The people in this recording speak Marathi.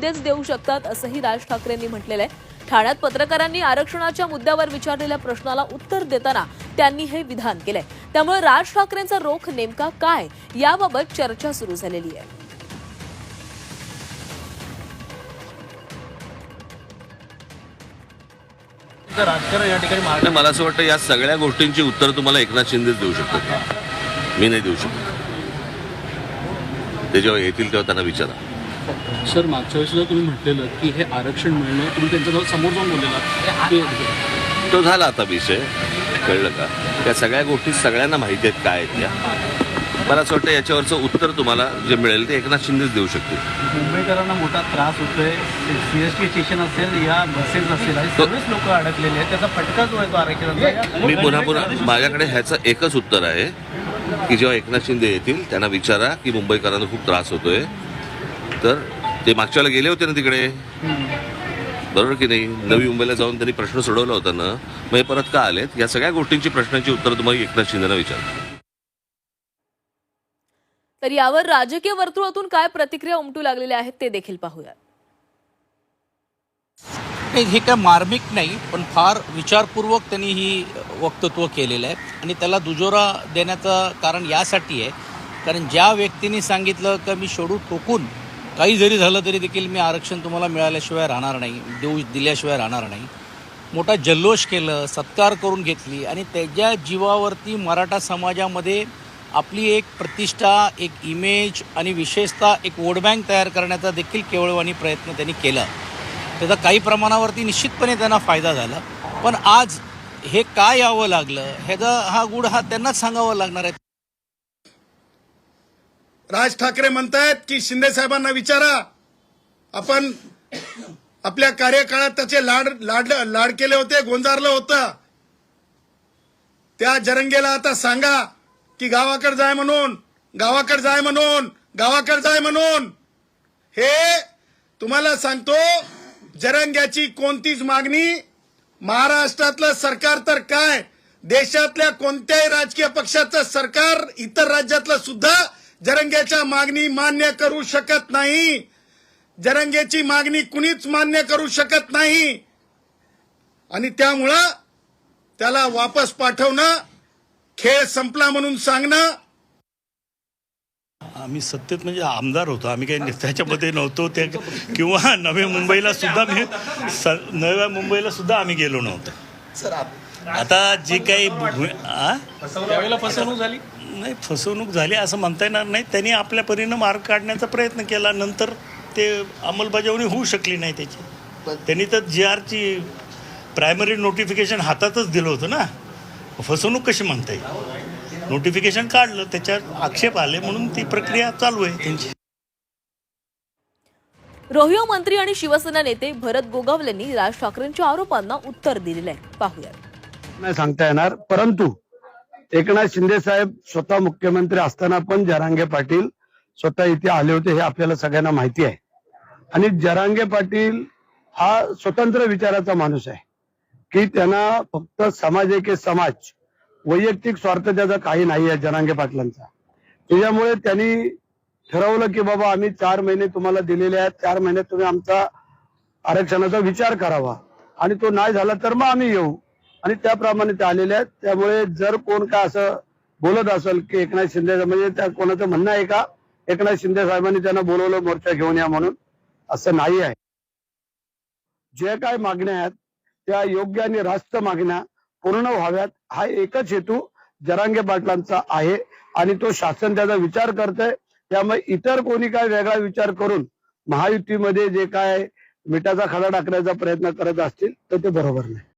शिंदेच देऊ शकतात असंही राज ठाकरेंनी म्हटलेलं आहे. ठाण्यात पत्रकारांनी आरक्षणाच्या मुद्द्यावर विचारलेल्या प्रश्नाला उत्तर देताना त्यांनी हे विधान केलंय. त्यामुळे राज ठाकरेंचा रोख नेमका काय? याबाबत चर्चा सुरू झालेली आहे. राजकारण या ठिकाणी मला असं वाटतं या सगळ्या गोष्टींची उत्तर तुम्हाला एकनाथ शिंदेच देऊ शकतात. मी नाही देऊ शकत. ते जेव्हा येतील तेव्हा त्यांना विचारा. सर मागच्या वेळेस तुम्ही म्हटलेलं की हे आरक्षण मिळणं तुम्ही त्यांच्यासमोर जाऊन बोललेला. तो झाला आता विषय. कळलं का? त्या सगळ्या गोष्टी सगळ्यांना माहिती आहेत काय आहेत त्या. मला असं वाटतं याच्यावरचं उत्तर तुम्हाला जे मिळेल ते एकनाथ शिंदेच देऊ शकतील. मुंबईकरांना मोठा त्रास होतोय. सीएसटी स्टेशन असेल या बसेस असेल सर्वच लोक अडकलेले आहेत. त्याचा फटका जो आहे तो आरक्षणाचा. मी पुन्हा पुन्हा माझ्याकडे ह्याचं एकच उत्तर आहे की जेव्हा एकनाथ शिंदे येतील त्यांना विचारा की मुंबईकरांना खूप त्रास होतोय. तर ते मागच्या वेळेला गेले होते ना तिकडे? बरोबर की नाही? नवी मुंबईला जाऊन त्यांनी प्रश्न सोडवला होता ना मग हे परत का आलेत? या सगळ्या गोष्टींची प्रश्नांची उत्तर तुम्हाला एकनाथ शिंदेना विचारा तर यावर राजकीय वर्तुळातून काय प्रतिक्रिया उमटू लागलेल्या आहेत ते देखील पाहूया नाही हे काय मार्मिक नाही पण फार विचारपूर्वक त्यांनी ही वक्तृत्व केलेलं आहे. आणि त्याला दुजोरा देण्याचं कारण यासाठी आहे. कारण ज्या व्यक्तीने सांगितलं का मी शेडू ठोकून काही जरी झालं तरी देखील मी आरक्षण तुम्हाला मिळाल्याशिवाय राहणार नाही देऊ दिल्याशिवाय राहणार नाही. मोठा जल्लोष केलं सत्कार करून घेतली आणि त्याच्या जीवावरती मराठा समाजामध्ये आपली एक प्रतिष्ठा एक इमेज आणि विशेषतः एक वोट बँक तयार करण्याचा देखील केवळवाणी प्रयत्न त्यांनी केला. त्याचा काही प्रमाणावरती निश्चितपणे त्यांना फायदा झाला. पण आज हे काय यावं लागलं? ह्याचा हा गुड हा त्यांनाच सांगावा लागणार आहे. राज ठाकरे म्हणतायत की शिंदे साहेबांना विचारा. आपण आपल्या कार्यकाळात त्याचे लाड लाड लाड केले होते गोंजारलं होतं. त्या जरंगेला आता सांगा की गावाकडे जाय म्हणून गावाकडे जाय म्हणून गावाकडे जाय म्हणून. हे तुम्हाला सांगतो जरंग्याची कोणतीच मागणी महाराष्ट्रातलं सरकार तर काय? देशातल्या कोणत्याही राजकीय पक्षाचं सरकार इतर राज्यातलं सुद्धा जरंग्याच्या मागणी मान्य करू शकत नाही. जरंगेची मागणी कुणीच मान्य करू शकत नाही. आणि त्यामुळं त्याला वापस पाठवणं खेळ संपला म्हणून सांगणं. आम्ही सत्तेत म्हणजे आमदार होतो. आम्ही काही त्याच्यामध्ये नव्हतो. ते किंवा नव्या मुंबईला सुद्धा मी नव्या मुंबईला सुद्धा आम्ही गेलो नव्हतो. आता जे काही फसवणूक झाली? नाही फसवणूक झाली असं म्हणता येणार नाही. त्यांनी आपल्या परीनं मार्ग काढण्याचा प्रयत्न केला. नंतर ते अंमलबजावणी होऊ शकली नाही त्याची. त्यांनी तर जी आरची प्रायमरी नोटिफिकेशन हातातच दिलं होतं ना. फसवणूक कशी म्हणता येईल? नोटिफिकेशन काढलं. त्याच्यावर आक्षेप आले म्हणून ती प्रक्रिया चालू आहे त्यांची. रोहिओ मंत्री आणि शिवसेना नेते भरत गोगावलेंनी राज ठाकरेंच्या आरोपांना उत्तर दिलेलं आहे. पाहूया नाही सांगता येणार. परंतु एकनाथ शिंदे साहेब स्वतः मुख्यमंत्री असताना पण जरांगे पाटील स्वतः इथे आले होते हे आपल्याला सगळ्यांना माहिती आहे. आणि जरांगे पाटील हा स्वतंत्र विचाराचा माणूस आहे की त्यांना फक्त समाज एक समाज. वैयक्तिक स्वार्थ त्याचा काही नाही आहे जरांगे पाटलांचा. त्याच्यामुळे त्यांनी ठरवलं की बाबा आम्ही चार महिने तुम्हाला दिलेले आहेत चार महिन्यात तुम्ही आमचा आरक्षणाचा विचार करावा. आणि तो नाही झाला तर मग आम्ही येऊ. आणि त्याप्रमाणे त्या आलेल्या आहेत. त्यामुळे जर कोण काय असं बोलत असेल की एकनाथ शिंदे म्हणजे त्या कोणाचं म्हणणं आहे का? एकनाथ शिंदे साहेबांनी त्यांना बोलवलं मोर्चा घेऊन या म्हणून. असं नाही आहे. जे काय मागण्या आहेत त्या योग्य आणि रास्त मागण्या पूर्ण व्हाव्यात. हा एकच हेतू जरांगे पाटलांचा आहे आणि तो शासन त्याचा विचार करतंय. त्यामुळे इतर कोणी काय वेगळा विचार करून महायुतीमध्ये जे काय मिठाचा खडा टाकण्याचा प्रयत्न करत असतील तर ते बरोबर नाही.